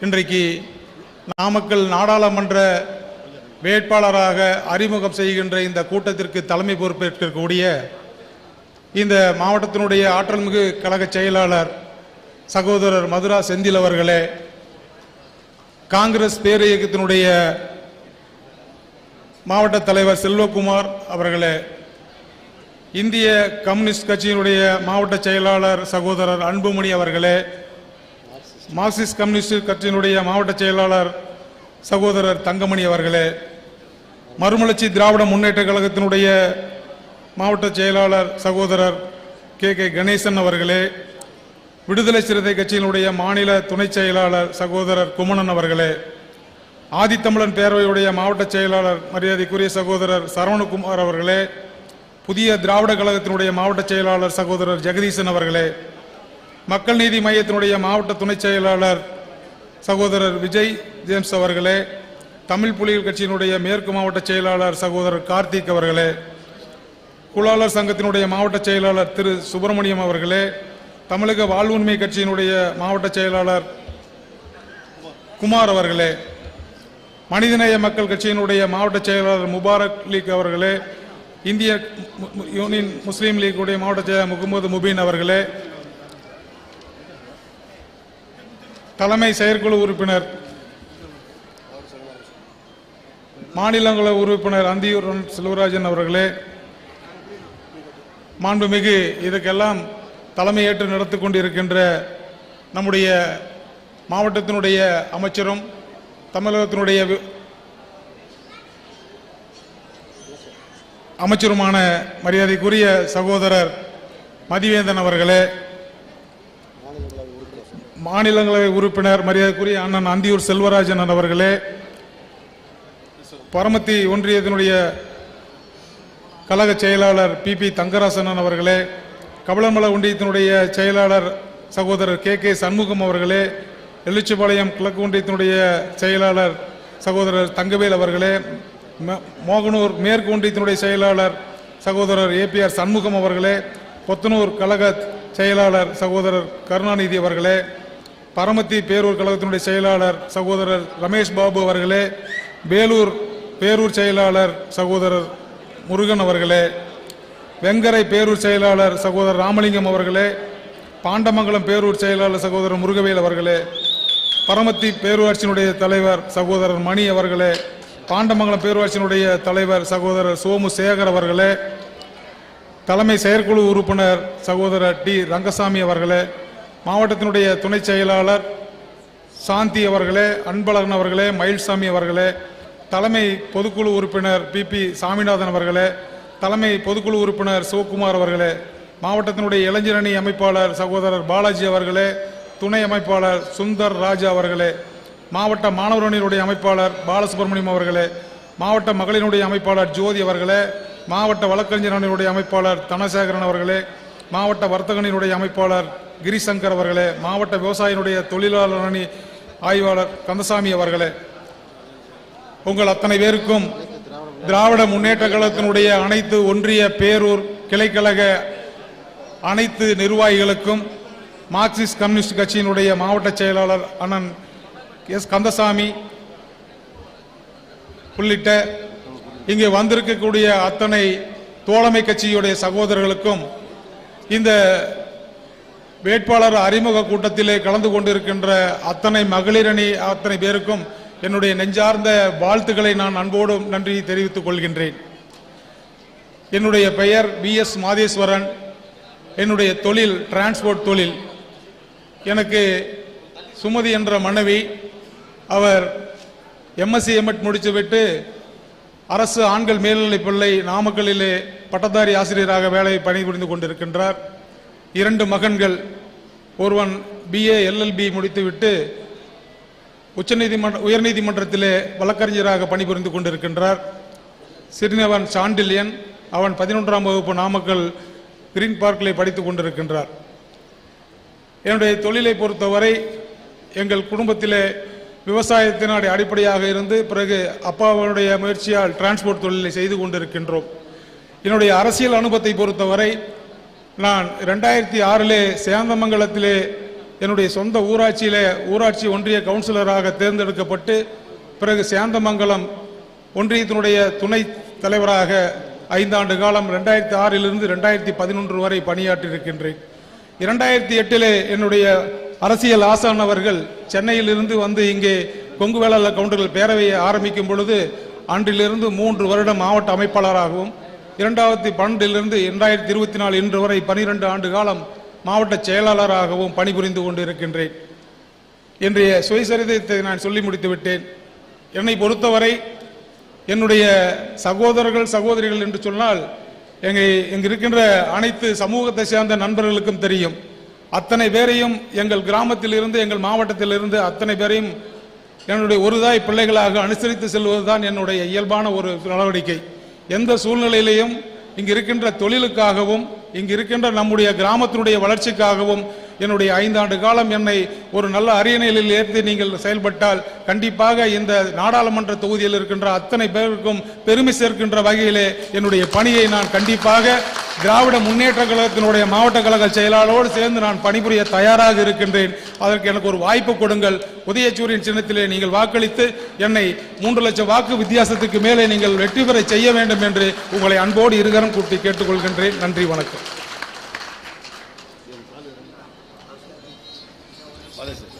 இன்றைக்கு நாமக்கல் நாடாளுமன்ற வேட்பாளராக அறிமுகம் செய்கின்ற இந்த கூட்டத்திற்கு தலைமை பொறுப்பேற்கக்கூடிய இந்த மாவட்டத்தினுடைய ஆற்றல்மிகு கழக செயலாளர் சகோதரர் மதுரா செந்தில் அவர்களே காங்கிரஸ் பேரியக்கத்தினுடைய மாவட்ட தலைவர் செல்வகுமார் அவர்களே இந்திய கம்யூனிஸ்ட் கட்சியினுடைய மாவட்ட செயலாளர் சகோதரர் அன்புமணி அவர்களே மார்க்சிஸ்ட் கம்யூனிஸ்ட் கட்சியினுடைய மாவட்ட செயலாளர் சகோதரர் தங்கமணி அவர்களே மறுமலர்ச்சி திராவிட முன்னேற்ற கழகத்தினுடைய மாவட்ட செயலாளர் சகோதரர் கே. கே. கணேசன் அவர்களே விடுதலை சிறுத்தை கட்சியினுடைய மாநில துணை செயலாளர் சகோதரர் குமணன் அவர்களே ஆதித்தமிழன் பேரவையுடைய மாவட்ட செயலாளர் மரியாதைக்குரிய சகோதரர் சரவணகுமார் அவர்களே புதிய திராவிட கழகத்தினுடைய மாவட்ட செயலாளர் சகோதரர் ஜெகதீசன் அவர்களே மக்கள் நீதி மையத்தினுடைய மாவட்ட துணை செயலாளர் சகோதரர் விஜய் ஜேம்ஸ் அவர்களே தமிழ் புலிகள் கட்சியினுடைய மேற்கு மாவட்ட செயலாளர் சகோதரர் கார்த்திக் அவர்களே குலாளர் சங்கத்தினுடைய மாவட்ட செயலாளர் திரு சுப்பிரமணியம் அவர்களே தமிழக வாழ்வுரிமை கட்சியினுடைய மாவட்ட செயலாளர் குமார் அவர்களே மனிதநேய மக்கள் கட்சியினுடைய மாவட்ட செயலாளர் முபாரக் லீக் அவர்களே இந்திய யூனியன் முஸ்லீம் லீக்குடைய மாவட்ட செயலாளர் முகமது முபீன் அவர்களே தலைமை செயற்குழு உறுப்பினர் மாநிலங்களவை உறுப்பினர் அந்தியூர் செல்வராஜன் அவர்களே மாண்புமிகு இதுக்கெல்லாம் தலைமையேற்று நடத்தி கொண்டிருக்கின்ற நம்முடைய மாவட்டத்தினுடைய அமைச்சரும் தமிழகத்தினுடைய அமைச்சருமான மரியாதைக்குரிய சகோதரர் மதிவேந்தன் அவர்களே மாநிலங்களவை உறுப்பினர் மரியாதைக்குரிய அண்ணன் அந்தியூர் செல்வராஜன் அவர்களே பரமத்தி ஒன்றியத்தினுடைய கழக செயலாளர் பி பி தங்கராசனன் அவர்களே கபலமல ஒன்றியத்தினுடைய செயலாளர் சகோதரர் கே கே சண்முகம் அவர்களே எழுச்சிபாளையம் கிழக்கு ஒன்றியத்தினுடைய செயலாளர் சகோதரர் தங்கவேல் அவர்களே மோகனூர் மேற்கு ஒன்றியத்தினுடைய செயலாளர் சகோதரர் ஏபிஆர் சண்முகம் அவர்களே பொத்தனூர் கழக செயலாளர் சகோதரர் கருணாநிதி அவர்களே பரமத்தி பேரூர் கழகத்தினுடைய செயலாளர் சகோதரர் ரமேஷ் பாபு அவர்களே வேலூர் பேரூர் செயலாளர் சகோதரர் முருகன் அவர்களே வெங்கரை பேரூர் செயலாளர் சகோதரர் ராமலிங்கம் அவர்களே பாண்டமங்கலம் பேரூர் செயலாளர் சகோதரர் முருகவேல் அவர்களே பரமத்தி பேரூராட்சியினுடைய தலைவர் சகோதரர் மணி அவர்களே பாண்டமங்கலம் பேரூராட்சியினுடைய தலைவர் சகோதரர் சோமு சேகர் அவர்களே தலைமை செயற்குழு உறுப்பினர் சகோதரர் டி ரங்கசாமி அவர்களே மாவட்டத்தினுடைய துணை செயலாளர் சாந்தி அவர்களே அன்பழகன் அவர்களே மயில்சாமி அவர்களே தலைமை பொதுக்குழு உறுப்பினர் பி. பி. சாமிநாதன் அவர்களே தலைமை பொதுக்குழு உறுப்பினர் சிவகுமார் அவர்களே மாவட்டத்தினுடைய இளைஞரணி அமைப்பாளர் சகோதரர் பாலாஜி அவர்களே துணை அமைப்பாளர் சுந்தர் ராஜா அவர்களே மாவட்ட மாணவரணியினுடைய அமைப்பாளர் பாலசுப்ரமணியம் அவர்களே மாவட்ட மகளினுடைய அமைப்பாளர் ஜோதி அவர்களே மாவட்ட வழக்கறிஞர் அணியினுடைய அமைப்பாளர் தனசேகரன் அவர்களே மாவட்ட வர்த்தகனினுடைய அமைப்பாளர் கிரிசங்கர் அவர்களே மாவட்ட விவசாயினுடைய தொழிலாளர் அணி ஆய்வாளர் கந்தசாமி அவர்களே உங்கள் அத்தனை பேருக்கும் திராவிட முன்னேற்ற கழகத்தினுடைய அனைத்து ஒன்றிய பேரூர் கிளைக்கழக அனைத்து நிர்வாகிகளுக்கும் மார்க்சிஸ்ட் கம்யூனிஸ்ட் கட்சியினுடைய மாவட்ட செயலாளர் அண்ணன் எஸ் கந்தசாமி உள்ளிட்ட இங்கே வந்திருக்கக்கூடிய அத்தனை தோழமை கட்சியுடைய சகோதரர்களுக்கும் இந்த வேட்பாளர் அறிமுக கூட்டத்திலே கலந்து கொண்டிருக்கின்ற அத்தனை மகளிரணி அத்தனை பேருக்கும் என்னுடைய நெஞ்சார்ந்த வாழ்த்துக்களை நான் அன்போடு நன்றி தெரிவித்துக் கொள்கின்றேன். என்னுடைய பெயர் பி எஸ் மாதேஸ்வரன். என்னுடைய தொழில் டிரான்ஸ்போர்ட் தொழில். எனக்கு சுமதி என்ற மனைவி அவர் எம்எஸ்சி எம்எட் முடித்துவிட்டு அரசு ஆண்கள் மேல்நிலைப் பிள்ளை நாமக்கல்லிலே பட்டதாரி ஆசிரியராக வேலை பணிபுரிந்து கொண்டிருக்கின்றார். இரண்டு மகன்கள் ஒருவன் பிஏ எல்எல்பி முடித்துவிட்டு உச்சநீதிமன்ற உயர்நீதிமன்றத்திலே வழக்கறிஞராக பணிபுரிந்து கொண்டிருக்கின்றார். சிறுநவன் சாண்டில்யன் அவன் பதினொன்றாம் வகுப்பு நாமக்கல் கிரீன் பார்க்கிலே படித்துக் கொண்டிருக்கின்றார். என்னுடைய தொழிலை பொறுத்தவரை எங்கள் குடும்பத்திலே விவசாயத்தினுடைய அடிப்படையாக இருந்து பிறகு அப்பாவுடைய முயற்சியால் டிரான்ஸ்போர்ட் தொழிலை செய்து கொண்டிருக்கின்றோம். என்னுடைய அரசியல் அனுபவத்தை பொறுத்தவரை நான் ரெண்டாயிரத்தி ஆறிலே சேந்தமங்கலத்திலே என்னுடைய சொந்த ஊராட்சியிலே ஊராட்சி ஒன்றிய கவுன்சிலராக தேர்ந்தெடுக்கப்பட்டு பிறகு சேந்தமங்கலம் ஒன்றியத்தினுடைய துணை தலைவராக ஐந்தாண்டு காலம் ரெண்டாயிரத்தி ஆறிலிருந்து ரெண்டாயிரத்தி பதினொன்று வரை பணியாற்றியிருக்கின்றேன். இரண்டாயிரத்தி எட்டிலே என்னுடைய அரசியல் ஆசான் அவர்கள் சென்னையிலிருந்து வந்து இங்கே கொங்கு வேளாளர் கவுண்டர்கள் பேரவையை ஆரம்பிக்கும் பொழுது அன்றிலிருந்து மூன்று வருடம் மாவட்ட அமைப்பாளராகவும் இரண்டாயிரத்தி பன்னெண்டிலிருந்து இரண்டாயிரத்தி இருபத்தி நாலு இன்று வரை பனிரெண்டு ஆண்டு காலம் மாவட்ட செயலாளராகவும் பணிபுரிந்து கொண்டிருக்கின்றேன். இன்றைய சுயசரிதத்தை நான் சொல்லி முடித்து விட்டேன் என்னை பொறுத்தவரை என்னுடைய சகோதரர்கள் சகோதரிகள் என்று சொன்னால் எங்கள் இங்கு இருக்கின்ற அனைத்து சமூகத்தை சேர்ந்த நண்பர்களுக்கும் தெரியும். அத்தனை பேரையும் எங்கள் கிராமத்தில் இருந்து எங்கள் மாவட்டத்தில் இருந்து அத்தனை பேரையும் என்னுடைய ஒருதாய் பிள்ளைகளாக அனுசரித்து செல்வதுதான் என்னுடைய இயல்பான ஒரு நடவடிக்கை. எந்த சூழ்நிலையிலையும் இங்கு இருக்கின்ற தொழிலுக்காகவும் இங்கு இருக்கின்ற நம்முடைய கிராமத்தினுடைய வளர்ச்சிக்காகவும் என்னுடைய ஐந்தாண்டு காலம் என்னை ஒரு நல்ல அரியணையில் ஏற்றி நீங்கள் செயல்பட்டால் கண்டிப்பாக இந்த நாடாளுமன்ற தொகுதியில் இருக்கின்ற அத்தனை பேருக்கும் பெருமை சேர்க்கின்ற வகையிலே என்னுடைய பணியை நான் கண்டிப்பாக திராவிட முன்னேற்ற கழகத்தினுடைய மாவட்ட கழக செயலாளரோடு சேர்ந்து நான் பணிபுரிய தயாராக இருக்கின்றேன். அதற்கு எனக்கு ஒரு வாய்ப்பு கொடுங்கள். உதயச்சூரியன் சின்னத்திலே நீங்கள் வாக்களித்து என்னை மூன்று லட்சம் வாக்கு வித்தியாசத்துக்கு மேலே நீங்கள் வெற்றி பெற செய்ய வேண்டும் என்று உங்களை அன்போடு இருகரம் கூட்டி கேட்டுக்கொள்கின்றேன். நன்றி வணக்கம்.